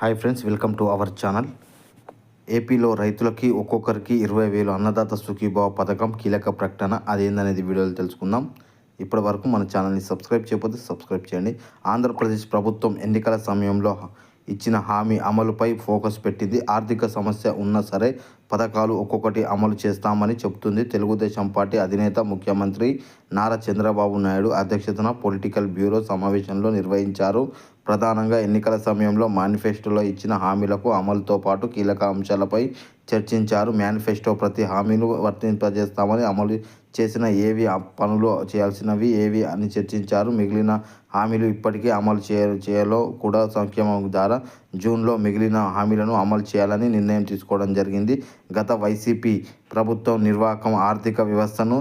Hi friends welcome to our channel. ఏపీలో రైతులకి ఒక్కొక్కరికి ఇరవై వేలు అన్నదాత సుఖీభావ పథకం కీలక ప్రకటన. అదేందనేది వీడియోలో తెలుసుకుందాం. ఇప్పటి వరకు మన ఛానల్ని సబ్స్క్రైబ్ చేయకపోతే సబ్స్క్రైబ్ చేయండి. ఆంధ్రప్రదేశ్ ప్రభుత్వం ఎన్నికల సమయంలో ఇచ్చిన హామీ అమలుపై ఫోకస్ పెట్టింది. ఆర్థిక సమస్య ఉన్నా సరే పథకాలు ఒక్కొక్కటి అమలు చేస్తామని చెబుతుంది. తెలుగుదేశం పార్టీ అధినేత ముఖ్యమంత్రి నారా చంద్రబాబు నాయుడు అధ్యక్షతన పొలిటికల్ బ్యూరో సమావేశంలో నిర్వహించారు. ప్రధానంగా ఎన్నికల సమయంలో మేనిఫెస్టోలో ఇచ్చిన హామీలకు అమలుతో పాటు కీలక అంశాలపై చర్చించారు. మేనిఫెస్టో ప్రతి హామీలు వర్తింపజేస్తామని అమలు చేసిన ఏవి పనులు చేయాల్సినవి ఏవి అని చర్చించారు. మిగిలిన హామీలు ఇప్పటికే అమలు చేయ చేయాలో కూడా సంక్షేమం ద్వారా జూన్లో మిగిలిన హామీలను అమలు చేయాలని నిర్ణయం తీసుకోవడం జరిగింది. గత వైసీపీ ప్రభుత్వం నిర్వాహకం ఆర్థిక వ్యవస్థను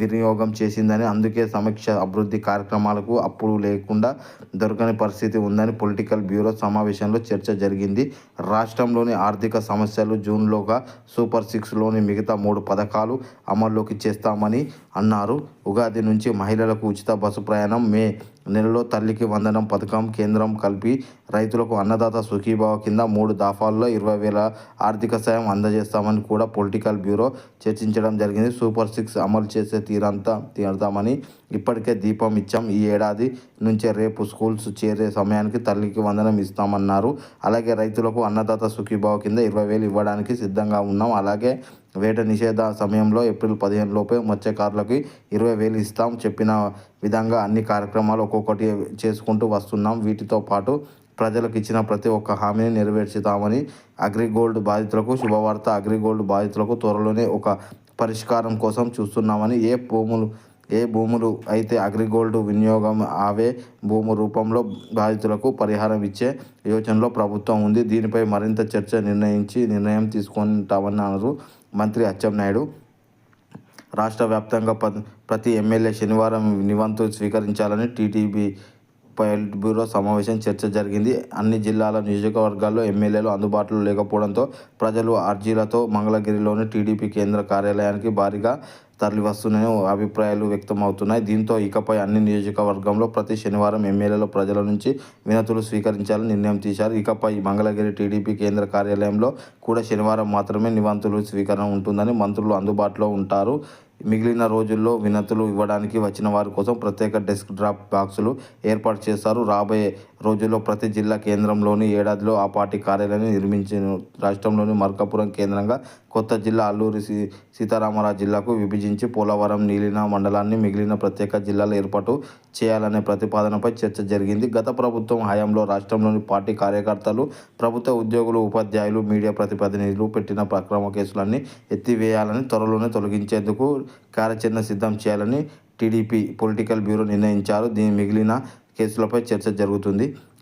వినియోగం చేసిందని అందుకే సమీక్ష అభివృద్ధి కార్యక్రమాలకు అప్పుడు లేకుండా దొరకని పరిస్థితి ఉందని పొలిటికల్ బ్యూరో సమావేశంలో చర్చ జరిగింది. రాష్ట్రంలోని ఆర్థిక సమస్యలు జూన్లోగా సూపర్ సిక్స్లోని మిగతా మూడు పథకాలు అమల్లోకి చేస్తామని అన్నారు. ఉగాది నుంచి మహిళలకు ఉచిత బస్సు ప్రయాణం మే నెలలో తల్లికి వందనం పథకం కేంద్రం కలిపి రైతులకు అన్నదాత సుఖీభావ కింద మూడు దాఫాల్లో ఇరవై వేల ఆర్థిక సాయం అందజేస్తామని కూడా పొలిటికల్ బ్యూరో చర్చించడం జరిగింది. సూపర్ సిక్స్ అమలు చేసే తీరంతా తీరుతామని ఇప్పటికే దీపం ఇచ్చాం. ఈ ఏడాది నుంచే రేపు స్కూల్స్ చేరే సమయానికి తల్లికి వందనం ఇస్తామన్నారు. అలాగే రైతులకు అన్నదాత సుఖీభావ కింద ఇరవై వేలు ఇవ్వడానికి సిద్ధంగా ఉన్నాం. అలాగే వేట నిషేధ సమయంలో ఏప్రిల్ పదిహేను లోపే మత్స్యకారులకి ఇరవై వేలు ఇస్తాం చెప్పిన విధంగా అన్ని కార్యక్రమాలు ఒక్కొక్కటి చేసుకుంటూ వస్తున్నాం. వీటితో పాటు ప్రజలకు ఇచ్చిన ప్రతి ఒక్క హామీని నెరవేర్చుతామని అగ్రిగోల్డ్ బాధితులకు శుభవార్త. అగ్రిగోల్డ్ బాధితులకు త్వరలోనే ఒక పరిష్కారం కోసం చూస్తున్నామని ఏ భూములు ఏ భూములు అయితే అగ్రిగోల్డ్ వినియోగం అవే భూము రూపంలో బాధితులకు పరిహారం ఇచ్చే యోచనలో ప్రభుత్వం ఉంది. దీనిపై మరింత చర్చ నిర్ణయించి నిర్ణయం తీసుకుంటామన్నారు మంత్రి అచ్చెన్నాయుడు. రాష్ట్ర వ్యాప్తంగా ప్రతి ఎమ్మెల్యే శనివారం నివంతు స్వీకరించాలని టీటీబీ పైలట్ బ్యూరో సమావేశం చర్చ జరిగింది. అన్ని జిల్లాల నియోజకవర్గాల్లో ఎమ్మెల్యేలు అందుబాటులో లేకపోవడంతో ప్రజలు అర్జీలతో మంగళగిరిలోని టీడీపీ కేంద్ర కార్యాలయానికి భారీగా తరలివస్తున్న అభిప్రాయాలు వ్యక్తమవుతున్నాయి. దీంతో ఇకపై అన్ని నియోజకవర్గంలో ప్రతి శనివారం ఎమ్మెల్యేలు ప్రజల నుంచి వినతులు స్వీకరించాలని నిర్ణయం తీశారు. ఇకపై మంగళగిరి టీడీపీ కేంద్ర కార్యాలయంలో కూడా శనివారం మాత్రమే నివంతులు స్వీకరణ ఉంటుందని మంత్రులు అందుబాటులో ఉంటారు. మిగిలిన రోజుల్లో వినతులు ఇవ్వడానికి వచ్చిన వారి కోసం ప్రత్యేక డెస్క్ డ్రాప్ బాక్సులు ఏర్పాటు చేస్తారు రాబోయే రోజుల్లో ప్రతి జిల్లా కేంద్రంలోని ఏడాదిలో ఆ పార్టీ కార్యాలయాన్ని నిర్మించిన రాష్ట్రంలోని మర్కాపురం కేంద్రంగా కొత్త జిల్లా అల్లూరి సీ సీతారామరాజు జిల్లాకు విభజించి పోలవరం నీలిన మండలాన్ని మిగిలిన ప్రత్యేక జిల్లాల ఏర్పాటు చేయాలనే ప్రతిపాదనపై చర్చ జరిగింది. గత ప్రభుత్వం హయాంలో రాష్ట్రంలోని పార్టీ కార్యకర్తలు ప్రభుత్వ ఉద్యోగులు ఉపాధ్యాయులు మీడియా ప్రతినిధులు పెట్టిన అక్రమ కేసులన్నీ ఎత్తివేయాలని త్వరలోనే తొలగించేందుకు కార్యాచరణ సిద్ధం చేయాలని టీడీపీ పొలిటికల్ బ్యూరో నిర్ణయించారు. దీని మిగిలిన కేసులపై చర్చ జరుగుతుంది.